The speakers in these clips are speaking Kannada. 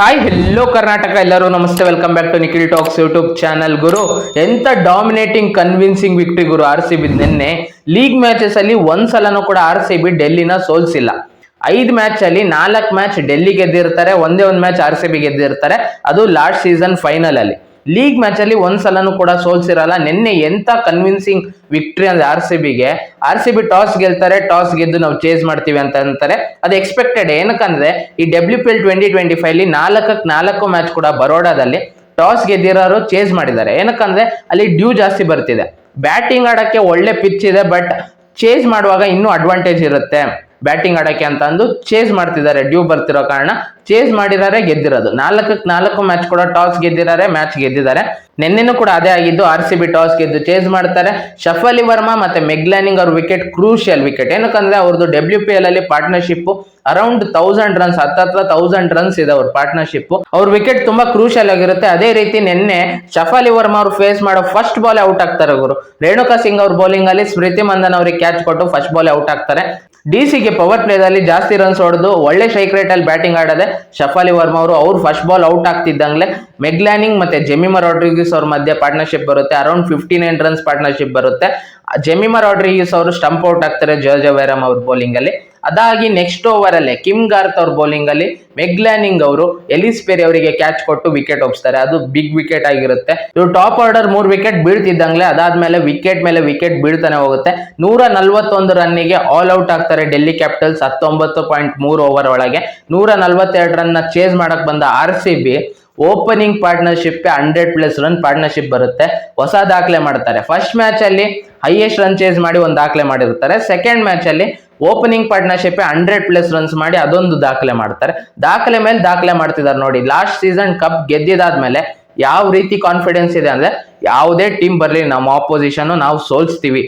ಹಾಯ್ ಹೆಲ್ಲೋ ಕರ್ನಾಟಕ ಎಲ್ಲರೂ, ನಮಸ್ತೆ welcome back to Nikhil talks YouTube channel ಗುರು, ಎಂತ ಡಾಮಿನೇಟಿಂಗ್ ಕನ್ವಿನ್ಸಿಂಗ್ ವಿಕ್ಟ್ರಿ ಗುರು ಆರ್ ಸಿ ಬಿ ನಿನ್ನೆ. ಲೀಗ್ ಮ್ಯಾಚಸ್ ಅಲ್ಲಿ ಒಂದ್ಸಲನೂ ಕೂಡ ಆರ್ ಸಿ ಬಿ ಡೆಲ್ಲಿನ ಸೋಲ್ಸಿಲ್ಲ. ಐದು ಮ್ಯಾಚ್ ಅಲ್ಲಿ ನಾಲ್ಕು ಮ್ಯಾಚ್ ಡೆಲ್ಲಿ ಗೆದ್ದಿರ್ತಾರೆ, ಒಂದೇ ಒಂದು ಮ್ಯಾಚ್ ಆರ್ ಸಿ ಬಿ ಗೆದ್ದಿರ್ತಾರೆ. ಅದು ಲಾಸ್ಟ್ ಸೀಸನ್ ಫೈನಲ್ ಅಲ್ಲಿ. ಲೀಗ್ ಮ್ಯಾಚ್ ಅಲ್ಲಿ ಒಂದ್ಸಲನೂ ಕೂಡ ಸೋಲ್ಸಿರಲ್ಲ. ನಿನ್ನೆ ಎಂತ ಕನ್ವಿನ್ಸಿಂಗ್ ವಿಕ್ಟ್ರಿ ಅಂದ್ರೆ ಆರ್ ಸಿ ಬಿಗೆ. ಆರ್ ಸಿ ಬಿ ಟಾಸ್ ಗೆಲ್ತಾರೆ, ಟಾಸ್ ಗೆದ್ದು ನಾವು ಚೇಸ್ ಮಾಡ್ತೀವಿ ಅಂತ ಅಂತಾರೆ. ಅದು ಎಕ್ಸ್ಪೆಕ್ಟೆಡ್ ಏನಕ್ಕಂದ್ರೆ ಈ W P L twenty twenty five ನಾಲ್ಕಕ್ಕೆ ನಾಲ್ಕು ಮ್ಯಾಚ್ ಕೂಡ ಬರೋಡಾದಲ್ಲಿ ಟಾಸ್ ಗೆದ್ದಿರೋರು ಚೇಸ್ ಮಾಡಿದ್ದಾರೆ. ಏನಕ್ಕಂದ್ರೆ ಅಲ್ಲಿ ಡ್ಯೂ ಜಾಸ್ತಿ ಬರ್ತಿದೆ. ಬ್ಯಾಟಿಂಗ್ ಆಡಕ್ಕೆ ಒಳ್ಳೆ ಪಿಚ್ ಇದೆ ಬಟ್ ಚೇಸ್ ಮಾಡುವಾಗ ಇನ್ನೂ ಅಡ್ವಾಂಟೇಜ್ ಇರುತ್ತೆ. ಬ್ಯಾಟಿಂಗ್ ಆಡಕ್ಕೆ ಅಂತ ಅಂದು ಚೇಸ್ ಮಾಡ್ತಿದ್ದಾರೆ. ಡ್ಯೂ ಬರ್ತಿರೋ ಕಾರಣ ಚೇಸ್ ಮಾಡಿದ್ದಾರೆ ಗೆದ್ದಿರೋದು. ನಾಲ್ಕಕ್ಕೆ ನಾಲ್ಕು ಮ್ಯಾಚ್ ಕೂಡ ಟಾಸ್ ಗೆದ್ದಿದ್ದಾರೆ ಮ್ಯಾಚ್ ಗೆದ್ದಿದ್ದಾರೆ. ನಿನ್ನೆನೂ ಕೂಡ ಅದೇ ಆಗಿದ್ದು ಆರ್ ಸಿ ಬಿ ಟಾಸ್ ಗೆದ್ದು ಚೇಸ್ ಮಾಡ್ತಾರೆ. ಶಫಲಿ ವರ್ಮಾ ಮತ್ತೆ ಮೆಗ್ಲಾನಿಂಗ್ ಅವ್ರ ವಿಕೆಟ್ ಕ್ರೂಷಿಯಲ್ ವಿಕೆಟ್ ಏನಕ್ಕಂದ್ರೆ ಅವ್ರದ್ದು ಡಬ್ಲ್ಯೂ ಪಿ ಎಲ್ ಅಲ್ಲಿ ಪಾರ್ಟ್ನರ್ಶಿಪ್ ಅರೌಂಡ್ ತೌಸಂಡ್ ರನ್ಸ್ ಹತ್ತತ್ರ ತೌಸಂಡ್ ರನ್ಸ್ ಇದೆ ಅವ್ರ ಪಾರ್ಟ್ನರ್ಶಿಪ್ ಅವ್ರ ವಿಕೆಟ್ ತುಂಬಾ ಕ್ರೂಷಿಯಲ್ ಆಗಿರುತ್ತೆ. ಅದೇ ರೀತಿ ನಿನ್ನೆ ಶಫಾಲಿ ವರ್ಮಾ ಅವ್ರು ಫೇಸ್ ಮಾಡೋ ಫಸ್ಟ್ ಬಾಲ್ ಔಟ್ ಆಗ್ತಾರೆ ಗುರು. ರೇಣುಕಾ ಸಿಂಗ್ ಅವ್ರ ಬೌಲಿಂಗ್ ಅಲ್ಲಿ ಸ್ಮೃತಿ ಮಂದನ್ ಅವರಿಗೆ ಕ್ಯಾಚ್ ಕೊಟ್ಟು ಫಸ್ಟ್ ಬಾಲ್ ಔಟ್ ಆಗ್ತಾರೆ. ಡಿ ಸಿಗೆ ಪವರ್ ಪ್ಲೇದಲ್ಲಿ ಜಾಸ್ತಿ ರನ್ಸ್ ಹೊಡೆದು ಒಳ್ಳೆ ರೇಟ್ ಅಲ್ಲಿ ಬ್ಯಾಟಿಂಗ್ ಆಡದೆ ಶಫಾಲಿ ವರ್ಮಾ ಅವರು ಅವ್ರು ಫಸ್ಟ್ ಬಾಲ್ ಔಟ್ ಆಗ್ತಿದ್ದಂಗ್ಲೆ ಮೆಗ್ಲ್ಯಾನಿಂಗ್ ಮತ್ತೆ ಜೆಮಿಮಾ ರಾಡ್ರಿಗಿಸ್ ಅವ್ರ ಮಧ್ಯೆ ಪಾರ್ಟ್ನರ್ಶಿಪ್ ಬರುತ್ತೆ. Around fifty nine runs partnership ಬರುತ್ತೆ. ಜೆಮಿಮಾ ರಾಡ್ರಿಗಿಸ್ ಅವರು ಸ್ಟಂಪ್ ಔಟ್ ಆಗ್ತಾರೆ ಜೋಜ ವೈರಾಮ್ ಅವ್ರ ಬೌಲಿಂಗ್ ಅಲ್ಲಿ. ಅದಾಗಿ ನೆಕ್ಸ್ಟ್ ಓವರ್ ಅಲ್ಲೇ ಕಿಮ್ ಗಾರ್ತ್ ಅವ್ರ ಬೌಲಿಂಗ್ ಅಲ್ಲಿ ಮೆಗ್ಲಾನಿಂಗ್ ಅವರು ಎಲಿಸ್ ಪೇರಿ ಅವರಿಗೆ ಕ್ಯಾಚ್ ಕೊಟ್ಟು ವಿಕೆಟ್ ಒಪ್ಸ್ತಾರೆ. ಅದು ಬಿಗ್ ವಿಕೆಟ್ ಆಗಿರುತ್ತೆ. ಇವರು ಟಾಪ್ ಆರ್ಡರ್ ಮೂರ್ ವಿಕೆಟ್ ಬೀಳ್ತಿದ್ದಂಗ್ಲೆ ಅದಾದ್ಮೇಲೆ ವಿಕೆಟ್ ಮೇಲೆ ವಿಕೆಟ್ ಬೀಳ್ತಾನೆ ಹೋಗುತ್ತೆ. ನೂರ ನಲ್ವತ್ತೊಂದು ರನ್ನಿಗೆ ಆಲ್ ಔಟ್ ಆಗ್ತಾರೆ ಡೆಲ್ಲಿ ಕ್ಯಾಪಿಟಲ್ಸ್ ಹತ್ತೊಂಬತ್ತು ಪಾಯಿಂಟ್ ಮೂರು ಓವರ್ ಒಳಗೆ. ನೂರ ನಲ್ವತ್ತೆರಡು ರನ್ನ ಚೇಸ್ ಮಾಡಕ್ ಬಂದ R C B opening partnership hundred plus run partnership ಬರುತ್ತೆ. ಹೊಸ ದಾಖಲೆ ಮಾಡ್ತಾರೆ. ಫಸ್ಟ್ ಮ್ಯಾಚ್ ಅಲ್ಲಿ ಹೈಯೆಸ್ಟ್ ರನ್ ಚೇಸ್ ಮಾಡಿ ಒಂದು ದಾಖಲೆ ಮಾಡಿರ್ತಾರೆ. ಸೆಕೆಂಡ್ ಮ್ಯಾಚ್ ಅಲ್ಲಿ opening partnership hundred plus runs ಮಾಡಿ ಅದೊಂದು ದಾಖಲೆ ಮಾಡ್ತಾರೆ. ದಾಖಲೆ ಮೇಲೆ ದಾಖಲೆ ಮಾಡ್ತಿದ್ದಾರೆ ನೋಡಿ ಲಾಸ್ಟ್ ಸೀಸನ್ ಕಪ್ ಗೆದ್ದಿದಾದ್ಮೇಲೆ ಯಾವ ರೀತಿ ಕಾನ್ಫಿಡೆನ್ಸ್ ಇದೆ ಅಂದ್ರೆ ಯಾವುದೇ ಟೀಮ್ ಬರಲಿ, ನಮ್ಮ ಆಪೋಸಿಷನ್ ನಾವು ಸೋಲ್ಸ್ತೀವಿ.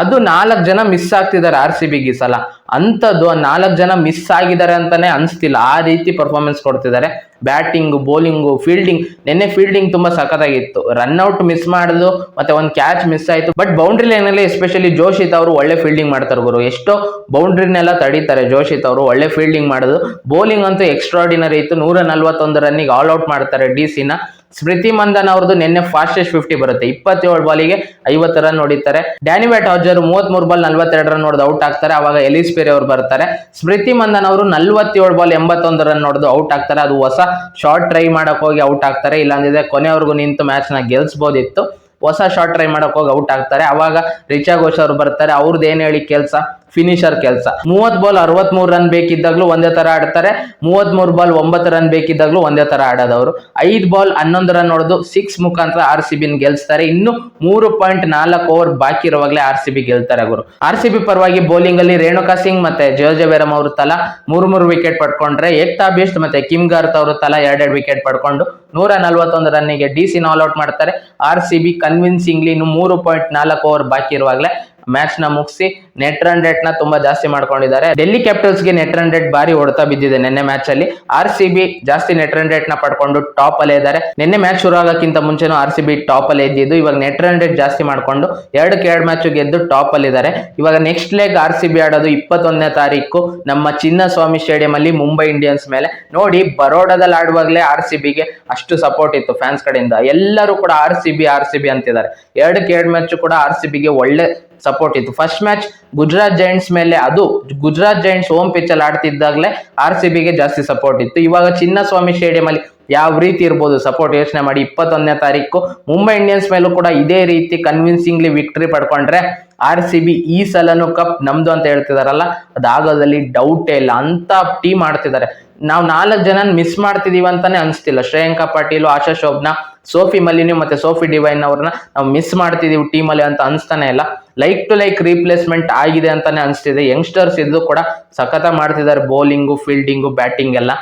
ಅದು ನಾಲ್ಕು ಜನ ಮಿಸ್ ಆಗ್ತಿದ್ದಾರೆ ಆರ್ ಸಿ ಬಿಗೆ ಸಲ. ಅಂಥದ್ದು ನಾಲ್ಕು ಜನ ಮಿಸ್ ಆಗಿದ್ದಾರೆ ಅಂತಾನೆ ಅನಿಸ್ತಿಲ್ಲ. ಆ ರೀತಿ ಪರ್ಫಾರ್ಮೆನ್ಸ್ ಕೊಡ್ತಿದ್ದಾರೆ. ಬ್ಯಾಟಿಂಗು ಬೌಲಿಂಗು ಫೀಲ್ಡಿಂಗ್ ನಿನ್ನೆ ಫೀಲ್ಡಿಂಗ್ ತುಂಬಾ ಸಖತ್ತಾಗಿತ್ತು. ರನ್ಔಟ್ ಮಿಸ್ ಮಾಡಿದ್ರು ಮತ್ತೆ ಒಂದು ಕ್ಯಾಚ್ ಮಿಸ್ ಆಯಿತು. ಬಟ್ ಬೌಂಡ್ರಿ ಲೈನಲ್ಲಿ ಎಸ್ಪೆಷಲಿ ಜೋಶಿತ್ ಅವರು ಒಳ್ಳೆ ಫೀಲ್ಡಿಂಗ್ ಮಾಡ್ತಾರೆ ಗುರು. ಎಷ್ಟೋ ಬೌಂಡ್ರಿನೆಲ್ಲ ತಡೀತಾರೆ ಜೋಶಿತ್ ಅವರು ಒಳ್ಳೆ ಫೀಲ್ಡಿಂಗ್ ಮಾಡೋದು. ಬೌಲಿಂಗ್ ಅಂತೂ ಎಕ್ಸ್ಟ್ರಾಡಿನರಿ ಇತ್ತು. ನೂರ ನಲ್ವತ್ತೊಂದು ರನ್ನಿಗೆ ಔಟ್ ಮಾಡ್ತಾರೆ ಡಿ ಸಿನ ಸ್ಮೃತಿ ಮಂದನ್ ಅವ್ರದ್ದು ನಿನ್ನೆ ಫಾಸ್ಟೆಸ್ಟ್ ಫಿಫ್ಟಿ ಬರುತ್ತೆ. ಇಪ್ಪತ್ತೇಳು ಬಾಲಿಗೆ ಐವತ್ತು ರನ್ ಹೊಡಿತಾರೆ. ಡ್ಯಾನಿ ಬ್ಯಾಟ್ ಹಾಜರ್ ಮೂವತ್ತ್ ಮೂರು ಬಾಲ್ ನಲ್ವತ್ತೆರಡು ರನ್ ಹೊಡೆದು ಔಟ್ ಆಗ್ತಾರೆ. ಅವಾಗ ಎಲಿಸ್ ಪೇರಿ ಅವರು ಬರ್ತಾರೆ. ಸ್ಮೃತಿ ಮಂದನ್ ಅವರು ನಲ್ವತ್ತೇಳು ಬಾಲ್ ಎಂಬತ್ತೊಂದು ರನ್ ಹೊಡೆದು ಔಟ್ ಆಗ್ತಾರೆ. ಅದು ಹೊಸ ಶಾರ್ಟ್ ಟ್ರೈ ಮಾಡಕ್ ಹೋಗಿ ಔಟ್ ಆಗ್ತಾರೆ. ಇಲ್ಲಾಂದಿದ್ರೆ ಕೊನೆವರೆಗೂ ನಿಂತು ಮ್ಯಾಚ್ನ ಗೆಲ್ಸ್ಬೋದಿತ್ತು. ಹೊಸ ಶಾರ್ಟ್ ಟ್ರೈ ಮಾಡಕ್ ಹೋಗಿ ಔಟ್ ಆಗ್ತಾರೆ. ಅವಾಗ ರಿಚಾ ಘೋಷ್ ಅವರು ಬರ್ತಾರೆ. ಅವ್ರದ್ದು ಏನು ಹೇಳಿ ಕೆಲಸ? ಫಿನಿಶರ್ ಕೆಲಸ. ಮೂವತ್ ಬಾಲ್ ಅರವತ್ ಮೂರು ರನ್ ಬೇಕಿದ್ದಾಗ್ಲೂ ಒಂದೇ ತರ ಆಡ್ತಾರೆ. ಮೂವತ್ ಮೂರು ಬಾಲ್ ಒಂಬತ್ತು ರನ್ ಬೇಕಿದ್ದಾಗ್ಲೂ ಒಂದೇ ತರ ಆಡೋದವರು. ಐದ್ ಬಾಲ್ ಹನ್ನೊಂದು ರನ್ ಹೊಡೆದು ಸಿಕ್ಸ್ ಮುಖಾಂತರ ಆರ್ ಸಿ ಬಿನ್ ಗೆಲ್ಸ್ತಾರೆ. ಇನ್ನು ಮೂರು ಪಾಯಿಂಟ್ ನಾಲ್ಕು ಓವರ್ ಬಾಕಿ ಇರುವಾಗಲೇ ಆರ್ ಸಿ ಬಿ ಗೆಲ್ತಾರೆ ಅವರು ಆರ್ ಸಿ ಬಿ ಪರವಾಗಿ ಬೌಲಿಂಗ್ ಅಲ್ಲಿ ರೇಣುಕಾ ಸಿಂಗ್ ಮತ್ತೆ ಜೋಜವೇರಮ್ ಅವರು ತಲಾ ಮೂರು ಮೂರು ವಿಕೆಟ್ ಪಡ್ಕೊಂಡ್ರೆ ಏಕ್ತಾ ಬಿಸ್ಟ್ ಮತ್ತೆ ಕಿಮ್ ಗಾರ್ತ್ ಅವರು ತಲಾ ಎರಡೆರಡು ವಿಕೆಟ್ ಪಡ್ಕೊಂಡು ನೂರ ನಲ್ವತ್ತೊಂದು ರನ್ನಿಗೆ ಡಿ ಸಿ ಆಲ್ ಔಟ್ ಮಾಡ್ತಾರೆ. ಆರ್ ಸಿ ಬಿ ಕನ್ವಿನ್ಸಿಂಗ್ಲಿ ಇನ್ನು ಮೂರು ಪಾಯಿಂಟ್ ನಾಲ್ಕು ಓವರ್ ಬಾಕಿ ಇರುವಾಗಲೇ ಮ್ಯಾಚ್ನ ಮುಗಿಸಿ ನೆಟ್ ರನ್ ರೇಟ್ನ ತುಂಬಾ ಜಾಸ್ತಿ ಮಾಡ್ಕೊಂಡಿದ್ದಾರೆ. ಡೆಲ್ಲಿ ಕ್ಯಾಪಿಟಲ್ಸ್ಗೆ ನೆಟ್ ರನ್ ರೇಟ್ ಬಾರಿ ಹೊಡ್ತಾ ಬಿದ್ದಿದೆ ನಿನ್ನೆ ಮ್ಯಾಚ್ ಅಲ್ಲಿ. ಆರ್ ಸಿ ಬಿ ಜಾಸ್ತಿ ನೆಟ್ ರನ್ ರೇಟ್ನ ಪಡ್ಕೊಂಡು ಟಾಪ್ ಅಲ್ಲೇ ಇದ್ದಾರೆ. ನಿನ್ನೆ ಮ್ಯಾಚ್ ಶುರು ಆಗೋಕ್ಕಿಂತ ಮುಂಚೆನೂ ಆರ್ ಸಿ ಬಿ ಟಾಪ್ ಅಲ್ಲೇ ಇದ್ದಿದ್ದು, ಇವಾಗ ನೆಟ್ ರನ್ ರೇಟ್ ಜಾಸ್ತಿ ಮಾಡ್ಕೊಂಡು ಎರಡಕ್ಕೆ ಎರಡು ಮ್ಯಾಚ್ ಗೆದ್ದು ಟಾಪ್ ಅಲ್ಲಿ ಇದ್ದಾರೆ. ಇವಾಗ next league R C B ಆಡೋದು ಇಪ್ಪತ್ತೊಂದನೇ ತಾರೀಕು. ನಮ್ಮ ಚಿನ್ನಸ್ವಾಮಿ ಸ್ಟೇಡಿಯಂ ಅಲ್ಲಿ ಮುಂಬೈ ಇಂಡಿಯನ್ಸ್ ಮೇಲೆ. ನೋಡಿ, ಬರೋಡಾದಲ್ಲಿ ಆಡುವಾಗಲೇ ಆರ್ ಸಿ ಬಿಗೆ ಅಷ್ಟು ಸಪೋರ್ಟ್ ಇತ್ತು ಫ್ಯಾನ್ಸ್ ಕಡೆಯಿಂದ. ಎಲ್ಲರೂ ಕೂಡ R C B R C B ಅಂತಿದ್ದಾರೆ. ಎರಡಕ್ಕೆ ಎರಡು ಮ್ಯಾಚ್ ಕೂಡ ಆರ್ ಸಿ ಬಿಗೆ ಒಳ್ಳೆ ಸಪೋರ್ಟ್ ಇತ್ತು. ಫಸ್ಟ್ ಮ್ಯಾಚ್ ಗುಜರಾತ್ ಜೈಂಟ್ಸ್ ಮೇಲೆ ಅದು ಗುಜರಾತ್ ಜೈಂಟ್ಸ್ ಹೋಮ್ ಪಿಚ್ ಅಲ್ಲಿ ಆಡ್ತಿದ್ದಾಗಲೇ ಆರ್ ಸಿ ಬಿಗೆ ಜಾಸ್ತಿ ಸಪೋರ್ಟ್ ಇತ್ತು. ಇವಾಗ ಚಿನ್ನಸ್ವಾಮಿ ಸ್ಟೇಡಿಯಂ ಅಲ್ಲಿ ಯಾವ ರೀತಿ ಇರ್ಬೋದು ಸಪೋರ್ಟ್ ಯೋಚನೆ ಮಾಡಿ. ಇಪ್ಪತ್ತೊಂದನೇ ತಾರೀಕು ಮುಂಬೈ ಇಂಡಿಯನ್ಸ್ ಮೇಲೂ ಕೂಡ ಇದೇ ರೀತಿ ಕನ್ವಿನ್ಸಿಂಗ್ಲಿ ವಿಕ್ಟ್ರಿ ಪಡ್ಕೊಂಡ್ರೆ ಆರ್ ಸಿ ಬಿ ಈ ಸಲನು ಕಪ್ ನಮ್ದು ಅಂತ ಹೇಳ್ತಿದಾರಲ್ಲ, ಅದಾಗೋದಲ್ಲಿ ಡೌಟೇ ಇಲ್ಲ. ಅಂತ ಟೀಮ್ ಆಡ್ತಿದ್ದಾರೆ. ನಾವು ನಾಲ್ಕು ಜನ ಮಿಸ್ ಮಾಡ್ತಿದೀವಿ ಅಂತಾನೆ ಅನ್ಸ್ತಿಲ್ಲ. ಶ್ರೇಯಾಂಕಾ ಪಾಟೀಲ್, ಆಶಾ ಶೋಭ್ನಾ ಸೋಫಿ ಮಲಿನಿ ಮತ್ತೆ ಸೋಫಿ ಡಿವೈನ್ ಅವ್ರನ್ನ ನಾವು ಮಿಸ್ ಮಾಡ್ತಿದೀವಿ ಟೀಮಲ್ಲಿ ಅಂತ ಅನ್ಸ್ತಾನೆ ಇಲ್ಲ. ಲೈಕ್ ಟು ಲೈಕ್ ರೀಪ್ಲೇಸ್ಮೆಂಟ್ ಆಗಿದೆ ಅಂತಾನೆ ಅನ್ಸ್ತಿದೆ. ಯಂಗ್ಸ್ಟರ್ಸ್ ಇದ್ದು ಕೂಡ ಸಖತ ಮಾಡ್ತಿದ್ದಾರೆ ಬೌಲಿಂಗು ಫೀಲ್ಡಿಂಗು ಬ್ಯಾಟಿಂಗ್ ಎಲ್ಲ.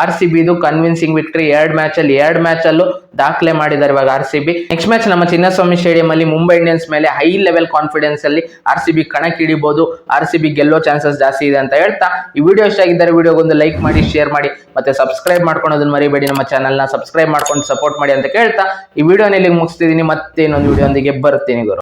ಆರ್ ಸಿ ಬಿದು ಕನ್ವಿನ್ಸಿಂಗ್ ವಿಕ್ಟ್ರಿ ಎರಡು ಮ್ಯಾಚ್ ಅಲ್ಲಿ, ಎರಡ್ ಮ್ಯಾಚ್ ಅಲ್ಲೂ ದಾಖಲೆ ಮಾಡಿದ್ದಾರೆ ಇವಾಗ R C B next match ನಮ್ಮ ಚಿನ್ನಸ್ವಾಮಿ ಸ್ಟೇಡಿಯಂ ಅಲ್ಲಿ ಮುಂಬೈ ಇಂಡಿಯನ್ಸ್ ಮೇಲೆ ಹೈ ಲೆವೆಲ್ ಕಾನ್ಫಿಡೆನ್ಸ್ ಅಲ್ಲಿ ಆರ್ ಸಿ ಬಿ ಕಣಕ್ಕಿಡಿಬಹುದು ಆರ್ ಸಿ ಬಿ ಗೆಲ್ಲೋ ಚಾನ್ಸಸ್ ಜಾಸ್ತಿ ಇದೆ ಅಂತ ಹೇಳ್ತಾ ಈ ವಿಡಿಯೋ ಇಷ್ಟ ಆಗಿದ್ದಾರೆ ವಿಡಿಯೋಗೊಂದು ಲೈಕ್ ಮಾಡಿ ಶೇರ್ ಮಾಡಿ ಮತ್ತೆ ಸಬ್ಸ್ಕ್ರೈಬ್ ಮಾಡ್ಕೊಳೋದನ್ನ ಮರಿಬೇಡಿ. ನಮ್ಮ ಚಾನಲ್ನ ಸಬ್ಸ್ಕ್ರೈಬ್ ಮಾಡ್ಕೊಂಡು ಸಪೋರ್ಟ್ ಮಾಡಿ ಅಂತ ಕೇಳ್ತಾ ಈ ವಿಡಿಯೋನಲ್ಲಿ ಮುಗಿಸ್ತಿದ್ದೀನಿ. ಮತ್ತೆ ಇನ್ನೊಂದು ವಿಡಿಯೋ ಒಂದಿಗೆ ಬರ್ತೀನಿ ಗುರು.